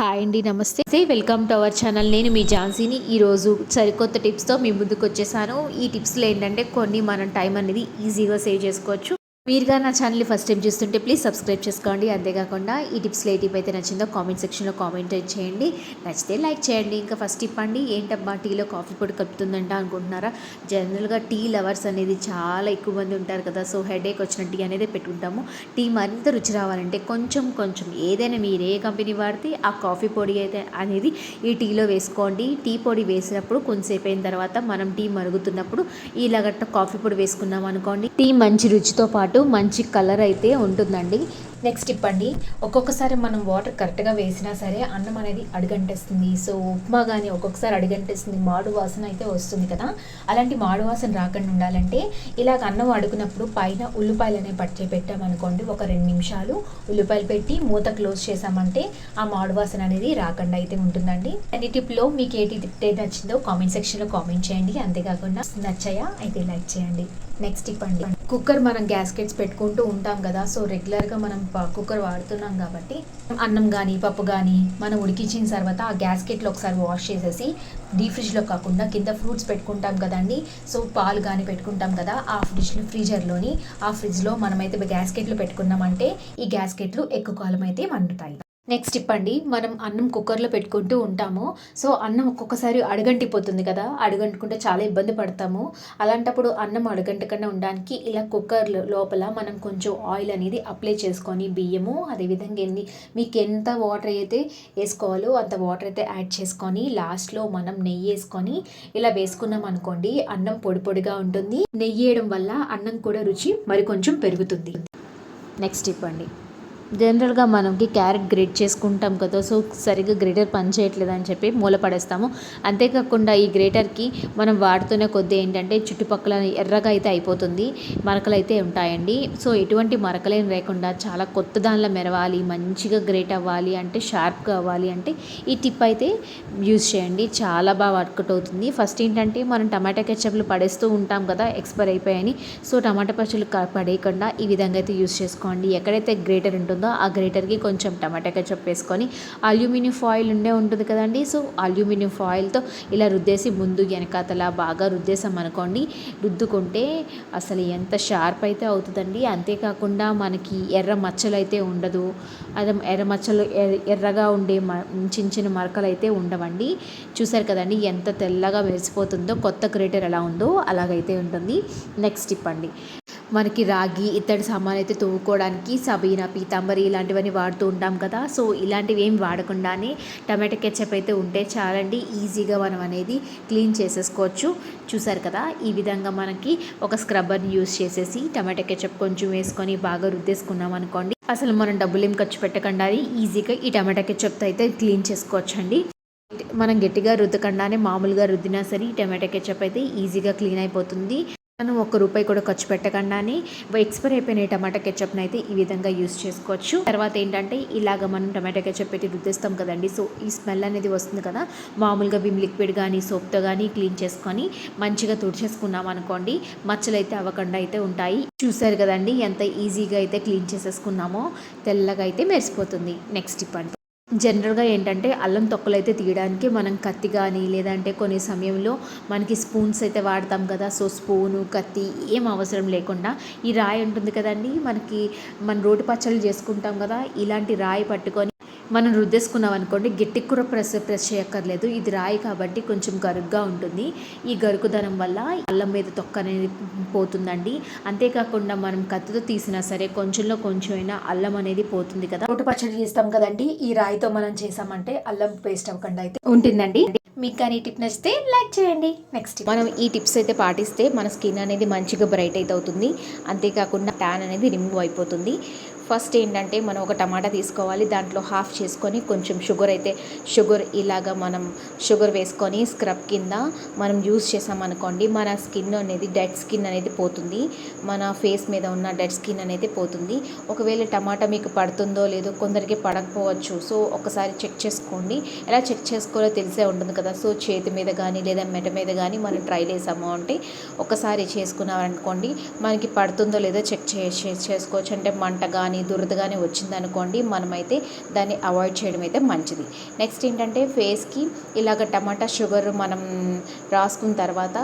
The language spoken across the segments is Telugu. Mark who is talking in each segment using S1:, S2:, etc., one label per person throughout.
S1: హాయ్ అండి నమస్తే. వెల్కమ్ టు అవర్ ఛానల్ నేను మీ ఝాన్సీని ఈరోజు సరికొత్త టిప్స్తో మీ ముందుకు వచ్చేసాను. ఈ టిప్స్లో ఏంటంటే కొన్ని మనం టైం అనేది ఈజీగా సేవ్ చేసుకోవచ్చు. మీరుగా నా ఛానల్ని ఫస్ట్ టైం చూస్తుంటే ప్లీజ్ సబ్స్క్రైబ్ చేసుకోండి. అంతేకాకుండా ఈ టిప్స్లో ఏ టిప్ అయితే నచ్చిందో కామెంట్ సెక్షన్లో కామెంట్ చేయండి. నచ్చితే లైక్ చేయండి. ఇంకా ఫస్ట్ టిప్ అండి ఏంటబ్బా టీలో కాఫీ పొడి కలుపుతుందంట అనుకుంటున్నారా? జనరల్గా టీ లవర్స్ అనేది చాలా ఎక్కువ మంది ఉంటారు కదా సో హెడేక్ వచ్చిన టీ అనేది పెట్టుకుంటాము. టీ మరింత రుచి రావాలంటే కొంచెం కొంచెం ఏదైనా మీరు ఏ కంపెనీ వాడితే ఆ కాఫీ పొడి అయితే అనేది ఈ టీలో వేసుకోండి. టీ పొడి వేసినప్పుడు కొంతసేపు అయిన తర్వాత మనం టీ మరుగుతున్నప్పుడు ఇలాగట్ట కాఫీ పొడి వేసుకున్నాం అనుకోండి టీ మంచి రుచితో పాటు మంచి కలర్ అయితే ఉంటుందండి. నెక్స్ట్ ఇప్పండి. ఒక్కొక్కసారి మనం వాటర్ కరెక్ట్గా వేసినా సరే అన్నం అనేది అడుగంటేస్తుంది. సో ఉప్మా కానీ ఒక్కొక్కసారి అడుగంటేస్తుంది. మాడు వాసన అయితే వస్తుంది కదా. అలాంటి మాడు వాసన రాకుండా ఉండాలంటే ఇలాగ అన్నం అడుగునప్పుడు పైన ఉల్లిపాయలు అనేవి పట్టి పెట్టామనుకోండి ఒక రెండు నిమిషాలు ఉల్లిపాయలు పెట్టి మూత క్లోజ్ చేసామంటే ఆ మాడు వాసన అనేది రాకుండా అయితే ఉంటుందండి. అన్ని టిప్లో మీకు ఏ టిప్ నచ్చిందో కామెంట్ సెక్షన్లో కామెంట్ చేయండి. అంతేకాకుండా నచ్చాయా? అయితే లైక్ చేయండి. నెక్స్ట్ టిప్ కుక్కర్ మనం గ్యాస్కెట్స్ పెట్టుకుంటూ ఉంటాం కదా సో రెగ్యులర్గా మనం కుక్కర్ వాడుతున్నాం కాబట్టి అన్నం కానీ పప్పు కానీ మనం ఉడికించిన తర్వాత ఆ గ్యాస్కెట్లో ఒకసారి వాష్ చేసేసి డీ ఫ్రిడ్జ్లో కాకుండా కింద ఫ్రూట్స్ పెట్టుకుంటాం కదండి సో పాలు కానీ పెట్టుకుంటాం కదా ఆ ఫ్రిడ్జ్ ఫ్రీజర్లోని ఆ ఫ్రిడ్జ్లో మనమైతే గ్యాస్కెట్లు పెట్టుకున్నామంటే ఈ గ్యాస్కెట్లు ఎక్కువ కాలం అయితే మండుతాయి నెక్స్ట్ ఇప్పండి మనం అన్నం కుక్కర్లో పెట్టుకుంటూ ఉంటాము. సో అన్నం ఒక్కొక్కసారి అడగంటిపోతుంది కదా అడగంటుకుంటే చాలా ఇబ్బంది పడతాము. అలాంటప్పుడు అన్నం అడగంటకుండా ఉండడానికి ఇలా కుక్కర్ లోపల మనం కొంచెం ఆయిల్ అనేది అప్లై చేసుకొని బియ్యము అదేవిధంగా ఎన్ని మీకు ఎంత వాటర్ అయితే వేసుకోవాలో అంత వాటర్ అయితే యాడ్ చేసుకొని లాస్ట్లో మనం నెయ్యి వేసుకొని ఇలా వేసుకున్నాం అనుకోండి అన్నం పొడి పొడిగా ఉంటుంది. నెయ్యి వేయడం వల్ల అన్నం కూడా రుచి మరి కొంచెం పెరుగుతుంది. నెక్స్ట్ ఇప్పండి. జనరల్గా మనకి క్యారెట్ గ్రేట్ చేసుకుంటాం కదా సో సరిగ్గా గ్రేటర్ పని చేయట్లేదు అని చెప్పి మూల పడేస్తాము అంతేకాకుండా ఈ గ్రేటర్కి మనం వాడుతున్న కొద్దీ ఏంటంటే చుట్టుపక్కల ఎర్రగా అయితే అయిపోతుంది మరకలు అయితే ఉంటాయండి. సో ఎటువంటి మరకలేం లేకుండా చాలా కొత్త దానిలో మెరవాలి మంచిగా గ్రేట్ అవ్వాలి అంటే షార్ప్గా అవ్వాలి అంటే ఈ టిప్ అయితే యూజ్ చేయండి. చాలా బాగా వర్కౌట్ అవుతుంది. ఫస్ట్ ఏంటంటే మనం టమాటా కెచ్చప్లు పడేస్తూ ఉంటాం కదా ఎక్స్పైర్ అయిపోయాయని. సో టమాటా పచ్చళ్ళు పడేయకుండా ఈ విధంగా అయితే యూజ్ చేసుకోండి. ఎక్కడైతే గ్రేటర్ ఉంటుందో ఉంటుందో ఆ గ్రేటర్కి కొంచెం టమాటా కెచప్ వేసుకొని అల్యూమినియం ఫాయిల్ ఉండే ఉంటుంది కదండి. సో అల్యూమినియం ఫాయిల్తో ఇలా రుద్దేసి ముందు వెనకాతలా బాగా రుద్దేసాం అనుకోండి. రుద్దుకుంటే అసలు ఎంత షార్ప్ అయితే అవుతుందండి. అంతేకాకుండా మనకి ఎర్ర మచ్చలు అయితే ఉండదు. అదే ఎర్ర మచ్చలు ఎర్రగా ఉండే చిన్న చిన్న మరకలు అయితే ఉండవండి. చూసారు కదండి ఎంత తెల్లగా మెరిసిపోతుందో కొత్త గ్రేటర్ ఎలా ఉందో అలాగైతే ఉంటుంది. నెక్స్ట్ ఇప్పండి మనకి రాగి ఇత్తడి సామాన్ అయితే తోముకోవడానికి సబీనా పీతాంబరి ఇలాంటివన్నీ వాడుతూ ఉంటాం కదా. సో ఇలాంటివి ఏం వాడకుండానే టమాటా కెచ్చప్ అయితే ఉంటే చాలండి. ఈజీగా మనం అనేది క్లీన్ చేసేసుకోవచ్చు. చూసారు కదా ఈ విధంగా మనకి ఒక స్క్రబ్బర్ని యూస్ చేసేసి టమాటా కెచప్ కొంచెం వేసుకొని బాగా రుద్దేసుకున్నాం అనుకోండి. అసలు మనం డబ్బులు ఏం ఖర్చు పెట్టకుండా ఈజీగా ఈ టమాటా కెచప్తో అయితే క్లీన్ చేసుకోవచ్చండి. మనం గట్టిగా రుద్దకుండానే మామూలుగా రుద్దినా సరే ఈ టమాటా కెచప్ అయితే ఈజీగా క్లీన్ అయిపోతుంది. మనం ఒక్క రూపాయి కూడా ఖర్చు పెట్టకుండానే ఎక్స్పైర్ అయిపోయిన టమాటా కెచప్ని అయితే ఈ విధంగా యూస్ చేసుకోవచ్చు. తర్వాత ఏంటంటే ఇలాగ మనం టమాటా కెచప్ పెట్టి రుద్దేస్తాం కదండి. సో ఈ స్మెల్ అనేది వస్తుంది కదా. మామూలుగా విమ్ లిక్విడ్ కానీ సోప్తో కానీ క్లీన్ చేసుకొని మంచిగా తుడిచేసుకున్నాం అనుకోండి మచ్చలు అయితే అవ్వకుండా అయితే ఉంటాయి. చూసారు కదండి ఎంత ఈజీగా అయితే క్లీన్ చేసేసుకున్నామో తెల్లగా అయితే మెరిసిపోతుంది. నెక్స్ట్ ఇప్పండి జనరల్గా ఏంటంటే అల్లం తొక్కలు అయితే తీయడానికి మనం కత్తి కానీ లేదంటే కొన్ని సమయంలో మనకి స్పూన్స్ అయితే వాడతాం కదా సో స్పూను కత్తి ఏం అవసరం లేకుండా. ఈ రాయి ఉంటుంది కదండి మనకి మన రోటి పచ్చళ్ళు చేసుకుంటాం కదా ఇలాంటి రాయి పట్టుకొని మనం రుద్దేసుకున్నాం అనుకోండి గట్టి కూర ప్రెస్ ప్రెస్ చేయక్కర్లేదు. ఇది రాయి కాబట్టి కొంచెం గరుగ్గా ఉంటుంది. ఈ గరుకుదనం వల్ల అల్లం మీద తొక్క అనేది పోతుందండి. అంతేకాకుండా మనం కత్తితో తీసినా సరే కొంచెంలో కొంచెం అయినా అల్లం అనేది పోతుంది కదా. రోటి పచ్చడి చేస్తాం కదండి ఈ రాయితో మనం చేసామంటే అల్లం పేస్ట్ అవ్వకుండా అయితే ఉంటుందండి. మీకు కానీ టిప్ నచ్చితే లైక్ చేయండి. నెక్స్ట్ మనం ఈ టిప్స్ అయితే పాటిస్తే మన స్కిన్ అనేది మంచిగా బ్రైట్ అయితే అవుతుంది. అంతేకాకుండా ట్యాన్ అనేది రిమూవ్ అయిపోతుంది. ఫస్ట్ ఏంటంటే మనం ఒక టమాటా తీసుకోవాలి దాంట్లో హాఫ్ చేసుకొని కొంచెం షుగర్ అయితే షుగర్ ఇలాగా మనం షుగర్ వేసుకొని స్క్రబ్ కింద మనం యూస్ చేసామనుకోండి మన స్కిన్ అనేది డెడ్ స్కిన్ అనేది పోతుంది. మన ఫేస్ మీద ఉన్న డెడ్ స్కిన్ అనేది పోతుంది. ఒకవేళ టమాటా మీకు పడుతుందో లేదో కొందరికి పడకపోవచ్చు. సో ఒకసారి చెక్ చేసుకోండి. ఎలా చెక్ చేసుకోవాలో తెలిసే ఉంటుంది కదా. సో చేతి మీద కానీ లేదా మెట మీద కానీ మనం ట్రై చేసాము అంటే ఒకసారి చేసుకున్నామనుకోండి మనకి పడుతుందో లేదో చెక్ చేసుకోవచ్చు. అంటే మంట కానీ దురదగానే వచ్చిందనుకోండి మనమైతే దాన్ని అవాయిడ్ చేయడం అయితే మంచిది. నెక్స్ట్ ఏంటంటే ఫేస్కి ఇలాగ టమాటా షుగర్ మనం రాసుకున్న తర్వాత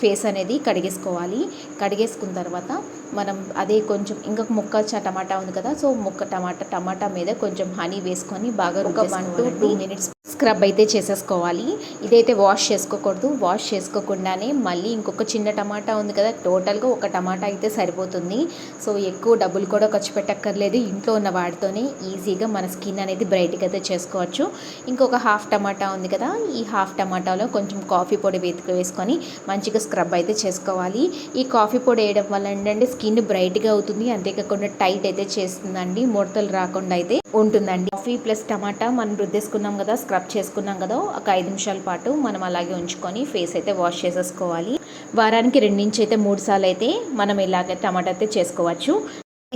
S1: ఫేస్ అనేది కడిగేసుకోవాలి. కడిగేసుకున్న తర్వాత మనం అదే కొంచెం ఇంకొక ముక్క చ టమాటా ఉంది కదా సో ముక్క టమాటా టమాటా మీద కొంచెం హనీ వేసుకొని బాగా ఒక one to two minutes scrub అయితే చేసేసుకోవాలి. ఇదైతే వాష్ చేసుకోకూడదు. వాష్ చేసుకోకుండానే మళ్ళీ ఇంకొక చిన్న టమాటా ఉంది కదా టోటల్గా ఒక టమాటా అయితే సరిపోతుంది. సో ఎక్కువ డబ్బులు కూడా ఖర్చు పెట్టక్కర్లేదు. ఇంట్లో ఉన్న వాటితోనే ఈజీగా మన స్కిన్ అనేది బ్రైట్గా అయితే చేసుకోవచ్చు. ఇంకొక హాఫ్ టమాటా ఉంది కదా ఈ హాఫ్ టమాటాలో కొంచెం కాఫీ పొడి వేతుకు వేసుకొని మంచిగా స్క్రబ్ అయితే చేసుకోవాలి. ఈ కాఫీ పొడి వేయడం వల్ల ఏంటంటే స్కిన్ బ్రైట్గా అవుతుంది. అంతేకాకుండా టైట్ అయితే చేస్తుందండి. ముడతలు రాకుండా అయితే ఉంటుందండి. కాఫీ ప్లస్ టమాటా మనం రుద్దేసుకున్నాం కదా స్క్రబ్ చేసుకున్నాం కదా ఒక ఐదు నిమిషాల పాటు మనం అలాగే ఉంచుకొని ఫేస్ అయితే వాష్ చేసేసుకోవాలి. వారానికి రెండు నుంచి అయితే మూడు సార్లు అయితే మనం ఇలాగే టమాటా అయితే చేసుకోవచ్చు.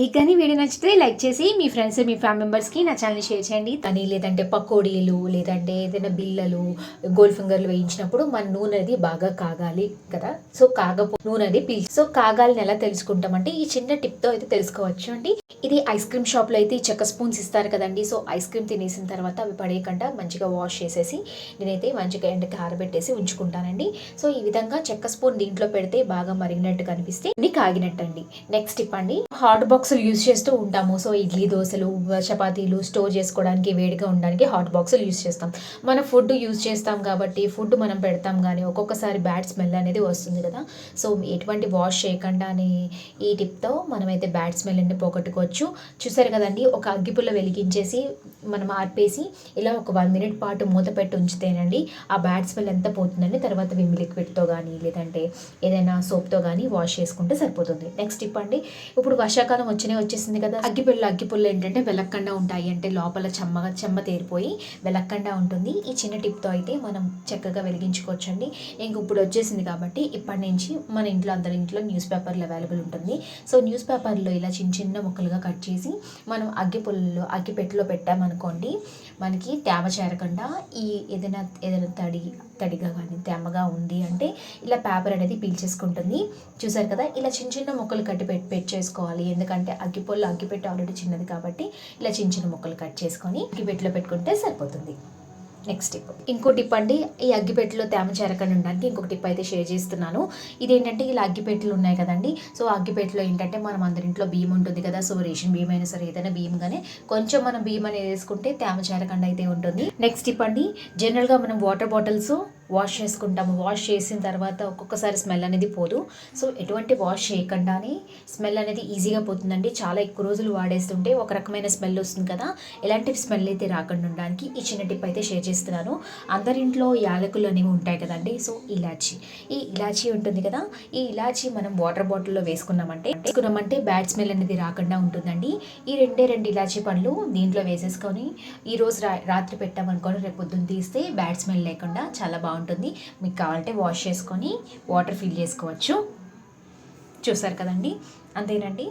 S1: ఇక కానీ వీడియో నచ్చితే లైక్ చేసి మీ ఫ్రెండ్స్ మీ ఫ్యామిలీ మెంబర్స్కి నా ఛానల్ షేర్ చేయండి. కానీ లేదంటే పకోడీలు లేదంటే ఏదైనా బిల్లలు గోల్డ్ ఫింగర్లు వేయించినప్పుడు మన నూనె అది బాగా కాగాలి కదా? సో కాగపో నూనె అది పీల్చి సో కాగాలని ఎలా తెలుసుకుంటామంటే ఈ చిన్న టిప్తో అయితే తెలుసుకోవచ్చు అండి. ఇది ఐస్ క్రీమ్ షాప్లో అయితే ఈ చెక్క స్పూన్స్ ఇస్తారు కదండి. సో ఐస్ క్రీమ్ తినేసిన తర్వాత అవి పడేయకుండా మంచిగా వాష్ చేసేసి నేనైతే మంచిగా ఎండకి ఆరబెట్టేసి ఉంచుకుంటానండి. సో ఈ విధంగా చెక్క స్పూన్ దీంట్లో పెడితే బాగా మరిగినట్టు కనిపిస్తే ఇది కాగినట్టు అండి నెక్స్ట్ టిప్ అండి. హాట్ బాక్సులు యూజ్ చేస్తూ ఉంటాము. సో ఇడ్లీ దోశలు చపాతీలు స్టోర్ చేసుకోవడానికి వేడిగా ఉండడానికి హాట్ బాక్సులు యూజ్ చేస్తాం. మన ఫుడ్ యూజ్ చేస్తాం కాబట్టి ఫుడ్ మనం పెడతాం కానీ ఒక్కొక్కసారి బ్యాడ్ స్మెల్ అనేది వస్తుంది కదా. సో ఎటువంటి వాష్ చేయకుండా అని ఈ టిప్తో మనమైతే బ్యాడ్ స్మెల్ అనేది పోగొట్టుకోవచ్చు. చూసారు కదండి ఒక అగ్గిపుల్ల వెలిగించేసి మనం ఆర్పేసి ఇలా ఒక వన్ మినిట్ పాటు మూత పెట్టి ఉంచితేనండి ఆ బ్యాడ్ స్మెల్ ఎంత పోతుందండి. తర్వాత విమ్ లిక్విడ్తో కానీ లేదంటే ఏదైనా సోప్తో కానీ వాష్ చేసుకుంటే సరిపోతుంది. నెక్స్ట్ టిప్ అండి ఇప్పుడు వర్షాకాలం వచ్చినే వచ్చేసింది కదా. అగ్గిపుల్ల అగ్గిపుల్ల ఏంటంటే వెలక్కండా ఉంటాయి. అంటే లోపల చెమ్మగా చెమ్మ తేరిపోయి వెలక్కండా ఉంటుంది. ఈ చిన్న టిప్తో అయితే మనం చక్కగా వెలిగించుకోవచ్చండి. ఇంక ఇప్పుడు వచ్చేసింది కాబట్టి ఇప్పటి నుంచి మన ఇంట్లో అందరి ఇంట్లో న్యూస్ పేపర్లు అవైలబుల్ ఉంటుంది. సో న్యూస్ పేపర్లో ఇలా చిన్న చిన్న ముక్కలుగా కట్ చేసి మనం అగ్గి అగ్గిపెట్టులో పెట్టామనుకోండి మనకి తేమ చేరకుండా ఈ ఏదైనా ఏదైనా తడి తడిగా కానీ తేమగా ఉంది అంటే ఇలా పేపర్ అనేది పీల్చేసుకుంటుంది. చూసారు కదా? ఇలా చిన్న చిన్న ముక్కలు కట్టి పెట్టి చేసుకోవాలి. ఎందుకంటే అగ్గిపొల్లు అగ్గిపెట్టి ఆల్రెడీ చిన్నది కాబట్టి ఇలా చిన్న చిన్న ముక్కలు కట్ చేసుకొని అగ్గిపెట్టిలో పెట్టుకుంటే సరిపోతుంది. నెక్స్ట్ టిప్ ఇంకో టిప్ అండి ఈ అగ్గిపెట్టెలో తేమ చేరకుండా ఉండడానికి ఇంకొక టిప్ అయితే షేర్ చేస్తున్నాను. ఇదేంటంటే ఇలా అగ్గిపెట్టెలు ఉన్నాయి కదండి సో అగ్గిపెట్టెలో ఏంటంటే మనం అందరింట్లో బియ్యం ఉంటుంది కదా సో రేషన్ బియ్యం అయినా సరే ఏదైనా బియ్యం కానీ కొంచెం మనం బియ్యం అనేది వేసుకుంటే తేమ చేరకుండా అయితే ఉంటుంది. నెక్స్ట్ టిప్ అండి జనరల్గా మనం వాటర్ బాటిల్స్ వాష్ చేసుకుంటాము. వాష్ చేసిన తర్వాత ఒక్కొక్కసారి స్మెల్ అనేది పోదు. సో ఎటువంటి వాష్ చేయకుండానే స్మెల్ అనేది ఈజీగా పోతుందండి. చాలా ఎక్కువ రోజులు వాడేస్తుంటే ఒక రకమైన స్మెల్ వస్తుంది కదా. ఎలాంటి స్మెల్ అయితే రాకుండా ఉండడానికి ఈ చిన్న టిప్ అయితే షేర్ చేస్తున్నాను. అందరింట్లో యాలకులు అనేవి ఉంటాయి కదండి. సో ఇలాచి. ఈ ఇలాచి ఉంటుంది కదా. ఈ ఇలాచి మనం వాటర్ బాటిల్లో వేసుకున్నామంటే వేసుకున్నామంటే బ్యాడ్ స్మెల్ అనేది రాకుండా ఉంటుందండి. ఈ రెండే రెండు ఇలాచి పండ్లు దీంట్లో వేసేసుకొని ఈరోజు రా రాత్రి పెట్టామనుకొని రేపు పొద్దున్న తీస్తే బ్యాడ్ స్మెల్ లేకుండా చాలా బాగుంటుంది. మీకు కావాలంటే వాష్ చేసుకొని వాటర్ ఫిల్ చేసుకోవచ్చు. చూసారు కదండి? అంతేనండి.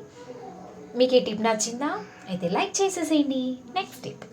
S1: మీకు ఈ టిప్ నచ్చిందా? అయితే లైక్ చేసేసేయండి. Next tip.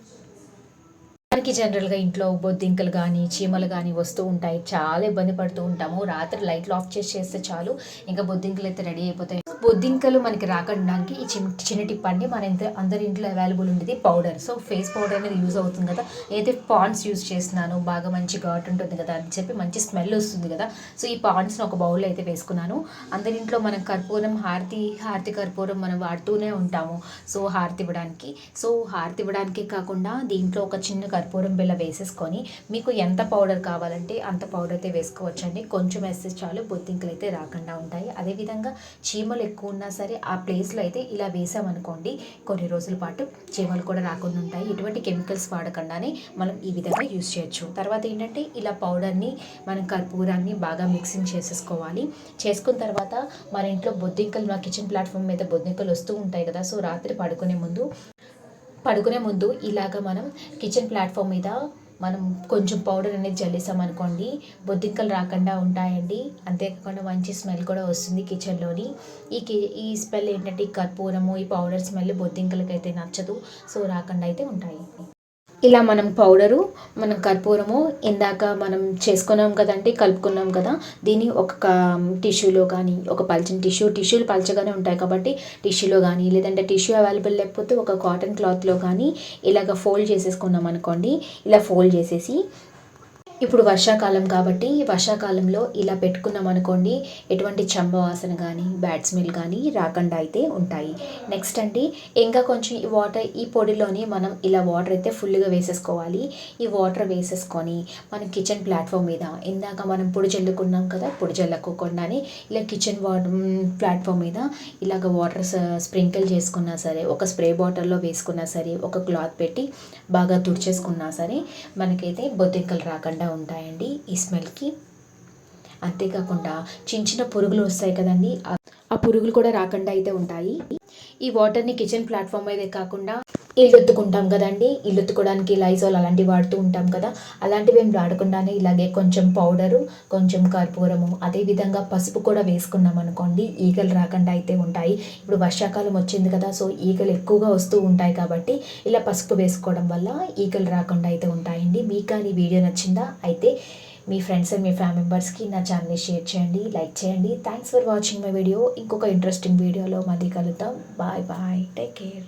S1: మనకి జనరల్గా ఇంట్లో బొద్దింకలు కానీ చీమలు కానీ వస్తూ ఉంటాయి. చాలా ఇబ్బంది పడుతూ ఉంటాము. రాత్రి లైట్లు ఆఫ్ చేసి చేస్తే చాలు. ఇంకా బొద్దింకలు అయితే రెడీ అయిపోతాయి. బొద్దింకలు మనకి రాకడానికి ఈ చిన్న చిన్న టిప్ అండి మన ఇంత అందరి ఇంట్లో అవైలబుల్ ఉండేది పౌడర్ సో ఫేస్ పౌడర్ అనేది యూజ్ అవుతుంది కదా. అయితే పాండ్స్ యూజ్ చేస్తున్నాను బాగా మంచి ఘాట్ ఉంటుంది కదా అని చెప్పి మంచి స్మెల్ వస్తుంది కదా. సో ఈ పాండ్స్ని ఒక బౌల్లో అయితే వేసుకున్నాను. అందరి ఇంట్లో మనం కర్పూరం హారతి హారతి కర్పూరం మనం వాడుతూనే ఉంటాము. సో హారతి ఇవ్వడానికి. సో హారతి ఇవ్వడానికే కాకుండా దీంట్లో ఒక చిన్న కర్పూరం బిళ్ళ వేసేసుకొని మీకు ఎంత పౌడర్ కావాలంటే అంత పౌడర్ అయితే వేసుకోవచ్చండి. కొంచెం వేస్తే చాలు బొద్దింకలు అయితే రాకుండా ఉంటాయి. అదేవిధంగా చీమలు ఎక్కువ ఉన్నా సరే ఆ ప్లేస్లో అయితే ఇలా వేసామనుకోండి కొన్ని రోజుల పాటు చీమలు కూడా రాకుండా ఉంటాయి. ఎటువంటి కెమికల్స్ వాడకుండానే మనం ఈ విధంగా యూస్ చేయొచ్చు. తర్వాత ఏంటంటే ఇలా పౌడర్ని మనం కర్పూరాన్ని బాగా మిక్సింగ్ చేసేసుకోవాలి. చేసుకున్న తర్వాత మన ఇంట్లో బొద్దింకలు మా కిచెన్ ప్లాట్ఫామ్ మీద బొద్దింకలు వస్తూ ఉంటాయి కదా సో రాత్రి పడుకునే ముందు పడుకునే ముందు ఇలాగ మనం కిచెన్ ప్లాట్ఫామ్ మీద మనం కొంచెం పౌడర్ అనేది జల్లేసామనుకోండి బొద్దింకలు రాకుండా ఉంటాయండి. అంతేకాకుండా మంచి స్మెల్ కూడా వస్తుంది కిచెన్లోని ఈ కి ఈ స్మెల్ ఏంటంటే ఈ కర్పూరము ఈ పౌడర్ స్మెల్ బొద్దింకలకి అయితే నచ్చదు. సో రాకుండా అయితే ఉంటాయి ఇలా మనం పౌడరు మనం కర్పూరము ఇందాక మనం చేసుకున్నాం కదండి కలుపుకున్నాం కదా దీన్ని ఒక టిష్యూలో కానీ ఒక పల్చని టిష్యూ టిష్యూలు పల్చగానే ఉంటాయి కాబట్టి టిష్యూలో కానీ లేదంటే టిష్యూ అవైలబుల్ లేకపోతే ఒక కాటన్ క్లాత్లో కానీ ఇలాగ ఫోల్డ్ చేసేసుకున్నాం అనుకోండి ఇలా ఫోల్డ్ చేసేసి ఇప్పుడు వర్షాకాలం కాబట్టి వర్షాకాలంలో ఇలా పెట్టుకున్నాం అనుకోండి ఎటువంటి చంబ వాసన కానీ బ్యాడ్ స్మెల్ కానీ రాకుండా అయితే ఉంటాయి. నెక్స్ట్ అండి ఇంకా కొంచెం ఈ వాటర్ ఈ పొడిలోనే మనం ఇలా వాటర్ అయితే ఫుల్గా వేసేసుకోవాలి. ఈ వాటర్ వేసేసుకొని మనం కిచెన్ ప్లాట్ఫామ్ మీద ఇందాక మనం పొడి చల్లుకున్నాం కదా పొడి చల్లకోకుండానే ఇలా కిచెన్ వాటర్ ప్లాట్ఫామ్ మీద ఇలాగ వాటర్ స్ప్రింకిల్ చేసుకున్నా సరే ఒక స్ప్రే బాటిల్లో వేసుకున్నా సరే ఒక క్లాత్ పెట్టి బాగా తుడిచేసుకున్నా సరే మనకైతే బొద్దింకలు రాకుండా ఉంటాయండి ఈ స్మెల్కి. అంతేకాకుండా చిన్న చిన్న పురుగులు వస్తాయి కదండి ఆ- ఆ పురుగులు కూడా రాకుండా అయితే ఉంటాయి. ఈ వాటర్ని కిచెన్ ప్లాట్ఫామ్ మీదే కాకుండా ఇల్లుత్తుకుంటాం కదండి. ఇల్లుత్తుకోవడానికి లైజాల్ అలాంటివి వాడుతూ ఉంటాం కదా. అలాంటివి ఏం వాడకుండానే ఇలాగే కొంచెం పౌడరు కొంచెం కర్పూరము అదేవిధంగా పసుపు కూడా వేసుకున్నాం అనుకోండి ఈగలు రాకుండా అయితే ఉంటాయి. ఇప్పుడు వర్షాకాలం వచ్చింది కదా సో ఈగలు ఎక్కువగా వస్తూ ఉంటాయి కాబట్టి ఇలా పసుపు వేసుకోవడం వల్ల ఈగలు రాకుండా అయితే ఉంటాయండి. మీకు కానీ ఈ వీడియో నచ్చిందా? అయితే మీ ఫ్రెండ్స్ అండ్ మీ ఫ్యామిలీ మెంబర్స్కి నా ఛానల్ని షేర్ చేయండి లైక్ చేయండి. Thanks for watching my video ఇంకొక ఇంట్రెస్టింగ్ వీడియోలో మళ్ళీ కలుద్దాం. Bye bye take care